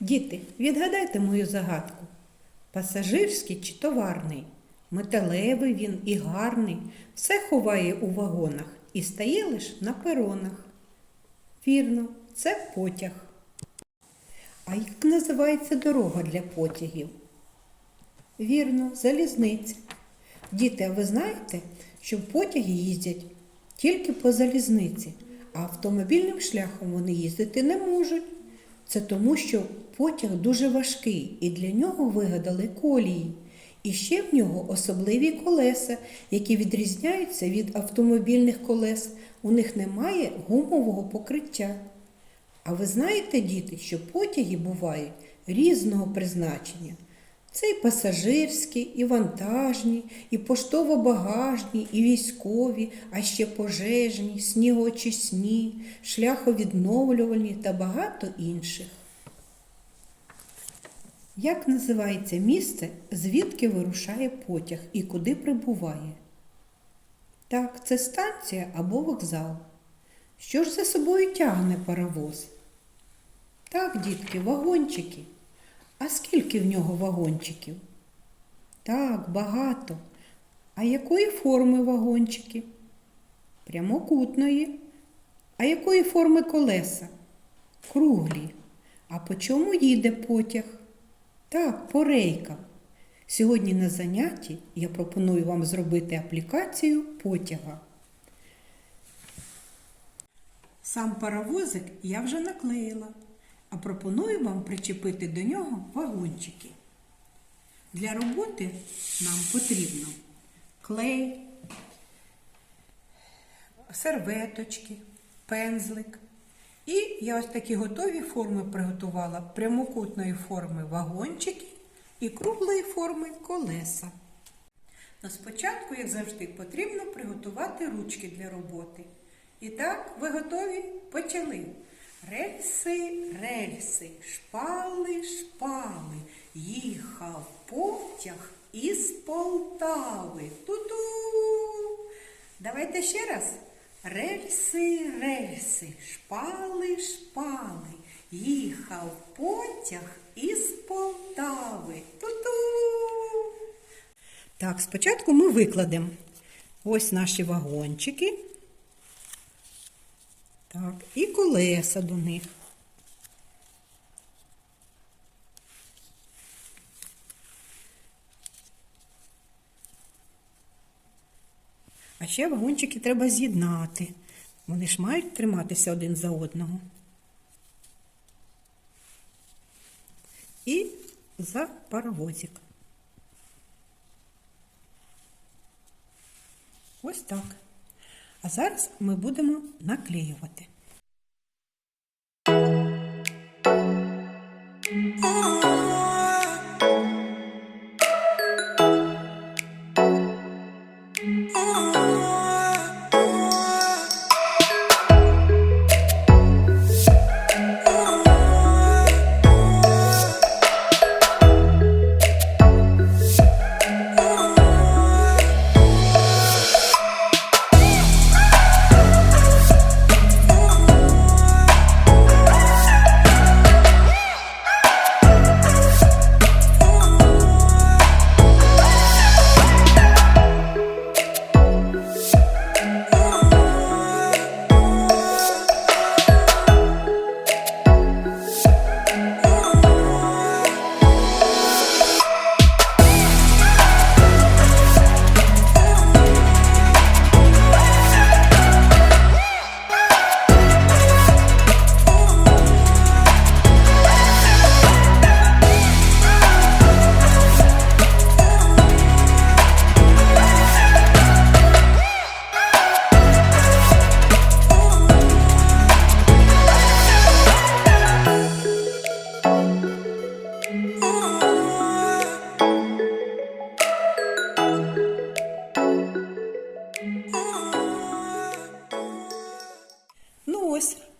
Діти, відгадайте мою загадку. Пасажирський чи товарний? Металевий він і гарний, все ховає у вагонах і стає лиш на перонах. Вірно, це потяг. А як називається дорога для потягів? Вірно, залізниця. Діти, а ви знаєте, що потяги їздять тільки по залізниці, а автомобільним шляхом вони їздити не можуть. Це тому, що потяг дуже важкий і для нього вигадали колії. І ще в нього особливі колеса, які відрізняються від автомобільних колес. У них немає гумового покриття. А ви знаєте, діти, що потяги бувають різного призначення. Це і пасажирські, і вантажні, і поштово-багажні, і військові, а ще пожежні, снігоочисні, шляховідновлювальні та багато інших. Як називається місце, звідки вирушає потяг і куди прибуває? Так, це станція або вокзал. Що ж за собою тягне паровоз? Так, дітки, вагончики. А скільки в нього вагончиків? Так, багато. А якої форми вагончики? Прямокутної. А якої форми колеса? Круглі. А по чому їде потяг? Так, по рейкам. Сьогодні на занятті я пропоную вам зробити аплікацію потяга. Сам паровозик я вже наклеїла, а пропоную вам причепити до нього вагончики. Для роботи нам потрібно клей, серветочки, пензлик. І я ось такі готові форми приготувала прямокутної форми вагончики і круглої форми колеса. Но спочатку, як завжди, потрібно приготувати ручки для роботи. І так, ви готові? Почали. Рельси, рельси, шпали, шпали, їхав потяг із Полтави. Ту-ту. Давайте ще раз. Рельси, рельси, шпали, шпали, їхав потяг із Полтави. Ту-ту. Так, спочатку ми викладемо ось наші вагончики. Так, і колеса до них. А ще вагончики треба з'єднати. Вони ж мають триматися один за одного. І за паровозик. Ось так. А зараз ми будемо наклеювати.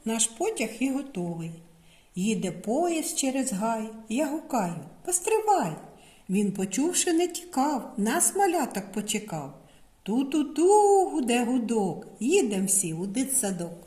Наш потяг і готовий. Їде поїзд через гай, я гукаю, постривай. Він, почувши, не тікав, нас маляток почекав. Ту-ту-ту, гуде гудок, їдем всі у дитсадок.